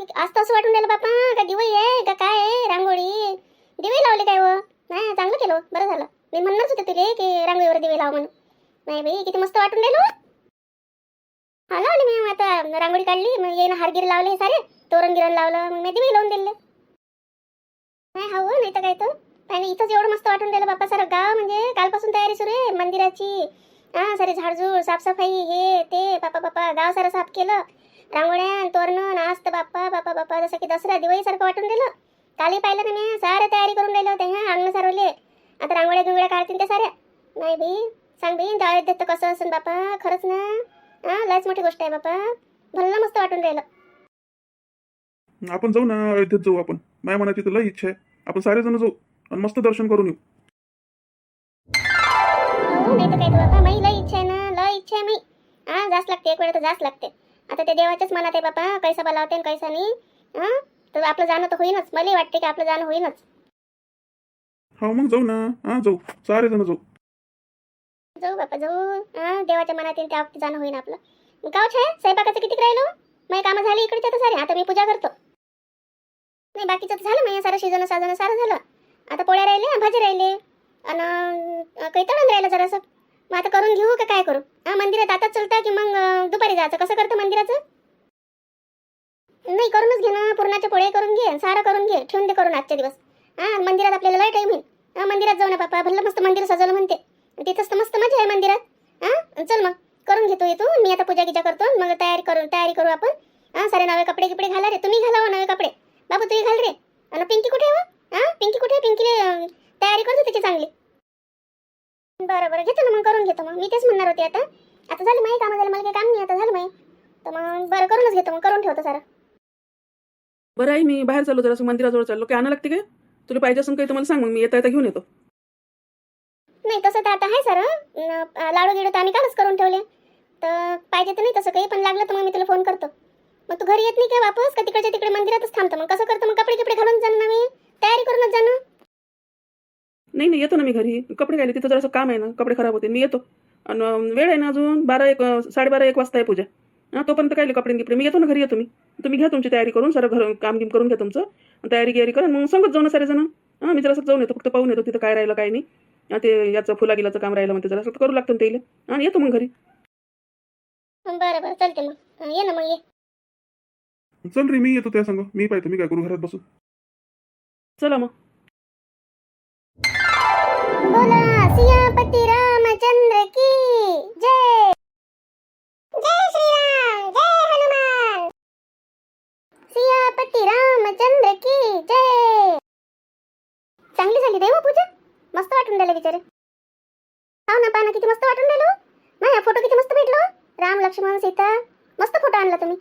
आज असं वाटून राहिलं बापा. का दिवाळी आहे का काय आहे रांगोळी? दिवे लावले काय व? नाही चांगलं केलं बरं झालं. मी म्हणणारच होते तुले की रांगोळीवर दिवे लाव म्हणून. नाही बाई किती मस्त वाटून राहिलो हा लावले मी आता. रांगोळी काढली मग येईन हारगिर लावले हे सारे. तोरण गिरण लावलं मग मी दिवे लावून दिले. नाही हा हो नाही तर काय तर आणि इथंच एवढं मस्त वाटून राहिलं बापा सारं गाव म्हणजे. कालपासून तयारी सुरू आहे मंदिराची. हा सारे झाडझूड साफसफाई हे ते बापा बापा गाव सारं साफ केलं. रांगोळ्या तोरण आस्त बाप्पा बापा बापा जसं की दसरा दिवाळी सारखं वाटून दिलं कालही पाहिलं ना मी सारे तयारी करून राहिले होते हा अंगण सारवले आता रांगोळ्या गिंगोळ्या काढतील ते साऱ्या. नाही बाई सांग बाई दाळीत देत कसं असेल बापा खरंच ना? हा लयच मोठी गोष्ट आहे बापा भल्ला मस्त वाटून राहिलं. आपण जाऊ ना अयोध्येत जाऊ आपण. माझ्या मनात तिथं लई इच्छा आहे. आपण सारे जण जाऊ आणि मस्त दर्शन करून येऊ. हो नाही तर काय बापा माही लय इच्छा आहे ना लय इच्छा आहे मी हा जास्त लागते एक वेळ तर जास्त लागते. आता ते देवाच्याच मनात आहे बापा. कैसा बोलावते आणि कैसा नाही. हा? तर आपलं जाणं तर होईनच. मलाही वाटते की आपलं जाणं होईनच. हो मग जाऊ ना. हा जाऊ. सारे जण जाऊ. जाऊ बापा जाऊ. हा देवाच्या मनात येईल त्या वक्ती जाणं होईन आपलं. काव छाय स्वयंपाकाचं किती राहिलो? माझी कामं झाली इकडच्या तर सारे. आता मी पूजा करतो. नाही बाकीचं तर झालं. माझ्या सारं शिजणं साजणं सारं झालं. आता पोळ्या राहिले भाजी राहिले. आणि काही तळण राहिलं जरासं. मग आता करून घेऊ का काय करू? हा मंदिरात आताच चलता की मग दुपारी जायचं? कसं करतं मंदिराचं? नाही करूनच घे ना. पुरणाचे पोळे करून घे सारं करून घे. ठेवून दे करून आजच्या दिवस. हा मंदिरात आपल्याला लय टाईम होईल. हा मंदिरात जाऊ ना बापा भल्लं मस्त मंदिर सजवलं म्हणते. तिथंच तर मस्त मजा आहे मंदिरात. हा चल मग. करून घेतो येतो मी आता पूजा गिजा करतो मग तयारी करू तयारी करू आपण. हा सारे नवे कपडे गिपडे घाला रे. तुम्ही घाला हो नवे कपडे. बाबू तुम्ही घाल रे. आणि पिंकी कुठे आहे हा पिंकी कुठे आहे? तयारी करतो त्याची चांगली. बरं बरं. घेतो ना मग करून घेतो मग. मी तेच म्हणणार होते आता. आता झालं माही कामं झालं मला काही काम नाही आता झालं माही तर मग बरं करूनच घेतो मग करून ठेवतो सारं. बरं आहे मी बाहेर चाललो जरासं मंदिराजवळ चाललो. काय आणा लागते काय? तुला पाहिजे असेल काही तर मला सांग मग. मी येता येता घेऊन येतो. नाही तसं तर आता आहे सर. लाडू गिडू तर आम्ही कालच करून ठेवले. तर पाहिजे तर नाही तसं काही पण लागलं तर मग मी तुला फोन करतो. मग तू घरी येत नाही का वापस? का तिकडच्या तिकडे मंदिरातच थांबतो मग? कसं करतो मग? कपडे कपडे घालून जाणं मी? तयारी करूनच जाणं? नाही नाही येतो ना मी घरी. कपडे घायले तिथं जरासं काम आहे ना कपडे खराब होते मी येतो. आणि वेळ आहे ना अजून बारा एक साडेबारा एक वाजता आहे पूजा. हां तोपर्यंत काय कपडे गिपडे. मी येतो ना घरी येतो मी. तुम्ही घ्या तुमची तयारी करून सर घर काम गिम करून घ्या तुमचं. तयारी गियारी करा मग सांगत जाऊ ना सारे जण. हां मी जरासं जाऊन येतो फक्त पाहून येतो तिथं काय राहिलं काय नाही. हां, ते याचं फुला गिलाचं काम राहिलं म्हणते जरासं करू लागतं ना त्याला आणि येतो मग घरी. बरं बरं चालते मग. ये ना मग ये. चल रे मी येतो त्या संग. मी पाहतो मी काय करू घरात बसून. चला मग. बोला सियापती रामचंद्र की जय। जय श्रीराम जय हनुमान। सियापती रामचंद्र की जय। चांगली झाली देव पूजा. मस्त वाटून राहिलं बिचारे. हो ना पाना किती मस्त वाटून राहिलो. नाही फोटो किती मस्त भेटलो. राम लक्ष्मण सीता. मस्त फोटो आणला तुम्ही.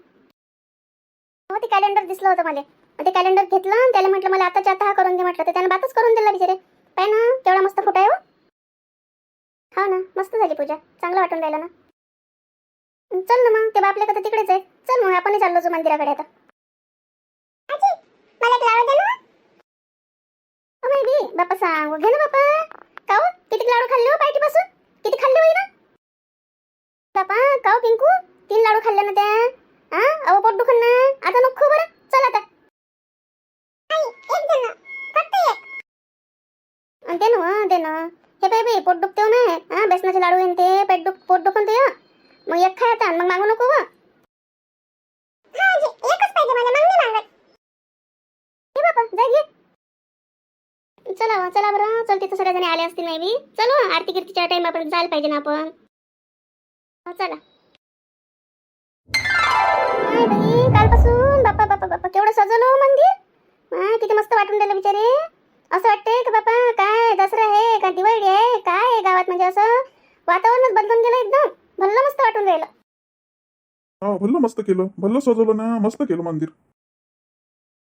हो ते कॅलेंडर दिसलं होतं मला. मग ते कॅलेंडर घेतलं आणि त्याला म्हटलं मला आताच्या आता हा करून दे म्हटलं. तर त्यानं बातच करून दिला बिचारे. पाय ना? तेवढा मस्त फोटो आहे हो. हा ना मस्त झाली पूजा. चांगलं वाटून राहिलं ना. चल ना मग ते बापले कथा तिकडेच आहे चल मग आपणही चाललो जो मंदिराकडे आता. मला बी बापा सांग. घे ना बापा काव हो? किती लाडू खाल्ले हो पायटी पासून किती खाल्ले होई ना? बापा काव हो पिंकू? तीन लाडू खाल्ले ना त्या. हा अहो पोट दुखन ना ते ना? हे बाई बाई पोट दुखते हो ना? हा बेसनाचे लाडू आहे न ते पेट दुख पोट दुखन ते मग एक खाय आता मग मागू नको वा एकच पाहिजे मला मग नाही मागत. हे बापा जा घे. चला वा, चला बरं. चल तिथं सगळ्या जणी आले असतील नाही बी चलो आरती कीर्तीच्या टाइम आपण जायला पाहिजे ना आपण. हा, चला. कालपासून बापा बापा बापा केवढं सजवलं हो मंदिर? हा किती मस्त वाटून राहिलं बिचारे. असं वाटतंय का बापा काय दसरा आहे का दिवाळी आहे काय आहे गावात म्हणजे असं वातावरणच बदलून गेलं एकदम. भल्लं मस्त वाटून राहिलं. हा भल्लं मस्त केलं. भल्लं सजवलं ना मस्त केलं मंदिर.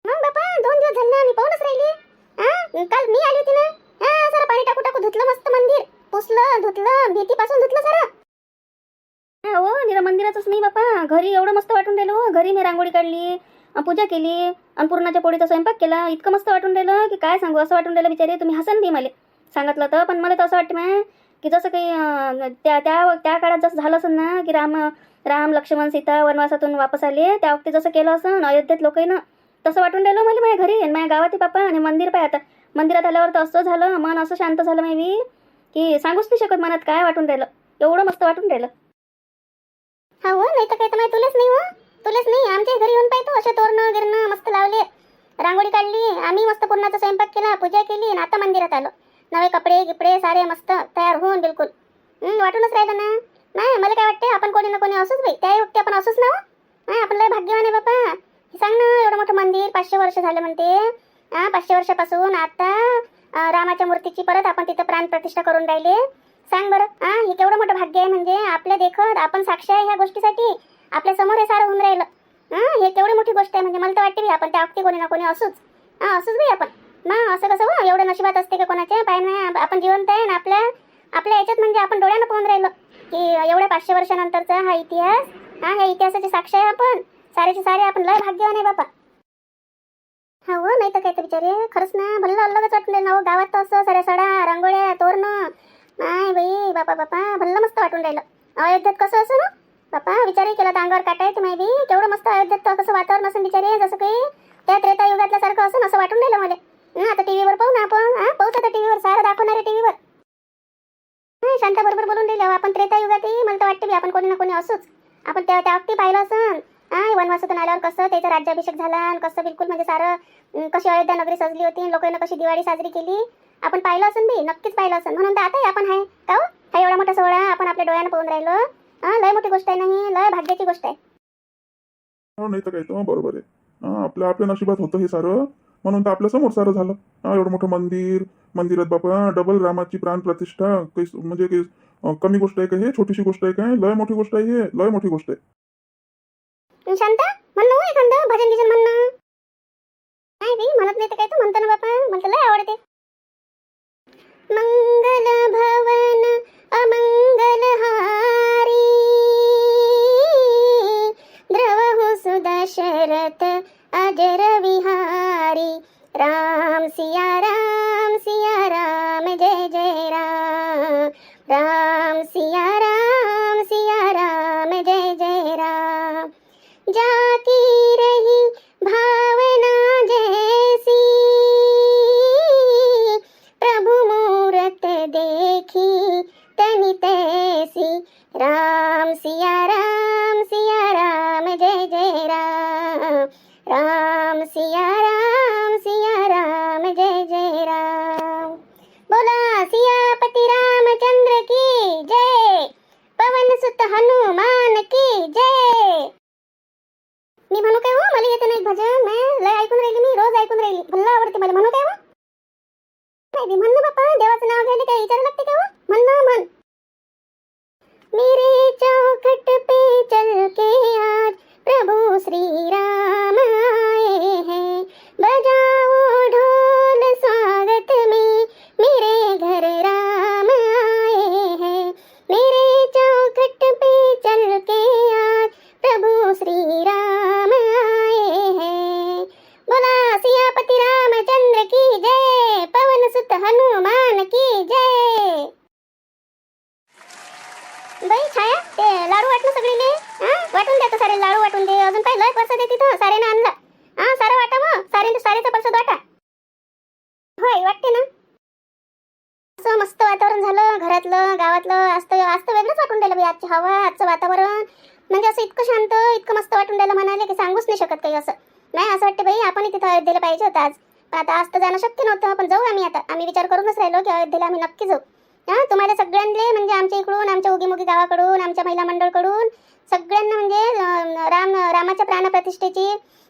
मग बापा दोन दिवस झाले ना मी पाहूनच राहिली. हा काल मी आली होती ना. हा सारं पाणी टाकू टाकू धुतलं मस्त मंदिर. पुसलं धुतलं भीतीपासून धुतलं सारं. हा, हो निरा मंदिरातच नाही बापा घरी एवढं मस्त वाटून राहिलं. हो घरी मी रांगोळी काढली पूजा केली आणि पुरणाच्या पोळीचा स्वयंपाक केला. इतकं मस्त वाटून राहिलं की काय सांगू असं वाटून राहिलं बिचारे. तुम्ही हसन बी मला सांगितलं तर पण मला तर असं वाटतं मॅ की जसं काही त्या त्या त्या काळात जसं झालं असेल ना की राम राम लक्ष्मण सीता वनवासातून वापस आले त्या वक्ती जसं केलं असं अयोध्येत लोकांना तसं वाटून राहिलं मला माझ्या घरी माझ्या गावात आहे पापा आणि मंदिर पाय आता. मंदिरात आल्यावर तर असं झालं मन असं शांत झालं मी की सांगूच नाही शकत मनात काय वाटून राहिलं. एवढं मस्त वाटून राहिलं. हा हो नाही तर काय तर माहिती तुलाच नाही हो. तुलाच नाही आमच्या घरी येऊन पाहिजे असे तोरणं गिरणं मस्त लावले. रांगोळी काढली आम्ही मस्त पूर्णाचा स्वयंपाक केला पूजा केली आणि आता मंदिरात आलो. नवे कपडे गिपडे सारे मस्त तयार होऊन बिलकुल. वाटूनच राहिलं ना? नाही मला काय वाटते आपण कोणी ना कोणी असूच बाई. त्याही वक्ती आपण असंच ना हो? हा आपण लय भाग्यवान आहे बापा. हे सांग ना एवढं मोठं मंदिर पाचशे वर्ष झाले म्हणते. हा पाचशे वर्षापासून आता रामाच्या मूर्तीची परत आपण तिथं प्राण प्रतिष्ठा करून राहिले. सांग बरं. हा हे केवढं मोठं भाग्य आहे म्हणजे आपल्या देखत आपण साक्षी आहे ह्या गोष्टीसाठी. आपल्यासमोर हे सारं होऊन राहिलं. हा हे केवढी मोठी गोष्ट आहे म्हणजे मला तर वाटते आपण त्या अगदी कोणी ना कोणी असूच. हा असूच बाई आपण. ना असं कसं हो? एवढं नशिबात असते का कोणाच्या पाय नाही आपण जिवंत आहे ना आपल्या आपल्या याच्यात म्हणजे आपण डोळ्यानं पाहून राहिलो. की एवढ्या पाचशे वर्षानंतरचा हा इतिहास हा ह्या इतिहासाची साक्ष आहे आपण. सारेचे सारे आपण लय भाग्यवान आहे बापा. हा हो नाही तर काय तर बिचारे खरंच ना भल्लं अलगच वाटून ना हो गावात तर असं साऱ्या सडा रांगोळ्या तोरणं. नाही बाई बापा बापा भल्लं मस्त वाटून राहिलं. अयोध्येत कसं असं ना? बापा विचारही केला तर अंगावर काटायचं माहिती केवढं मस्त अयोध्येत कसं वातावरण असं बिचारे जसं काही त्या त्रेता युगातल्या सारखं असं असं वाटून राहिलं मला. हं, आता टीव्हीवर पाहू ना आपण. हा पाहू आता टीव्हीवर. सारं दाखवणार आहे टीव्हीवर. नाही शांता बरोबर बोलून राहिलो हो, आपण त्रेता युगातही मला तर वाटते बी आपण कोणी ना कोणी असोच. आपण त्या त्या अगदी पाहिलं असं हा वनवासातून आल्यावर कसं त्याचा राज्याभिषेक झाला आणि कसं बिलकुल म्हणजे सारं कशी अयोध्या नगरी सजली होती लोकांना कशी दिवाळी साजरी केली. आपण पाहिलं असेल बी. नक्कीच पाहिलं असेल म्हणून तर आता आपण आहे. का हो? हा? एवढा मोठा सोहळा आपण आपल्या डोळ्यानं पाहून राहिलो. हा लय मोठी गोष्ट आहे नाही लय भाग्याची गोष्ट आहे. हो नाही तर काय तर बरोबर आहे. आपल्या आपल्या नशिबात होतं हे सारं. म्हणून तर आपल्यासमोर सारं झालं. एवढं मोठं मंदिर मंदिरात बापा डबल रामाची प्राण प्रतिष्ठा म्हणजे कमी गोष्ट आहे का हे? छोटीशी गोष्ट आहे काय लय मोठी गोष्ट आहे हे? लय मोठी गोष्ट आहे. शांता म्हणणं एखादं? भजन गिजन म्हणणं? राम राम हनुमान की जय. बाई छाया ते लाडू वाटलं सगळीले? हा? वाटून द्या सारे लाडू वाटून दे. अजून काही लय प्रसाद दे तिथं. सारेनं आणलं. हा सारं वाटा मग सारे सारेचा प्रसाद वाटा. होय वाटते ना? असं मस्त वातावरण झालं घरातलं गावातलं. आज तर आज तर वेगळंच वाटून राहिलं बाई आजची हवा आजचं वातावरण. म्हणजे असं इतकं शांत इतकं मस्त वाटून राहिलं म्हणाले की सांगूच नाही शकत काही असं. नाही असं वाटतं बाई आपण तिथं अयोध्येला पाहिजे होतं आज. आता आज तर जाणं शक्य नव्हतं पण जाऊ आम्ही आता. आम्ही विचार करूनच राहिलो की अयोध्येला आम्ही नक्की जाऊ. हां तुम्हाला सगळ्यांले म्हणजे आमच्या इकडून आमच्या उगीमुगी गावाकडून आमच्या महिला मंडळकडून सगळ्यांना म्हणजे राम रामाच्या प्राणप्रतिष्ठेची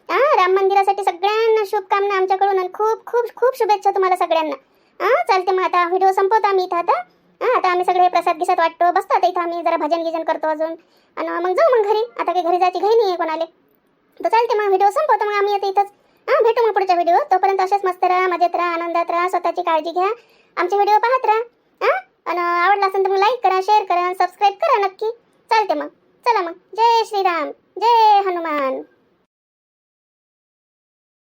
हां राम मंदिरासाठी सगळ्यांना शुभकामना आमच्याकडून आणि खूप खूप खूप शुभेच्छा तुम्हाला सगळ्यांना. हां चालते मग आता व्हिडिओ संपवतो आम्ही इथं आता. हां आता आम्ही सगळे प्रसाद गिसात वाटतो बसतो आता इथं आम्ही जरा भजन गिजन करतो अजून. आणि मग जाऊ मग घरी. आता काही घरी जायची घाई नाही आहे कोणाला. तर चालते मग व्हिडिओ संपवतो मग आम्ही आता इथंच. हा भेटू मग पुढच्या व्हिडिओ तोपर्यंत असेच मस्त राहा मजेत राहा आनंदात राहा स्वतःची काळजी घ्या. आमचे व्हिडिओ पाहत राहा. हा? आणि आवडला असेल तर मग लाईक करा शेअर करा सबस्क्राईब करा नक्की. चालते मग. चला मग. जय श्रीराम. जय हनुमान.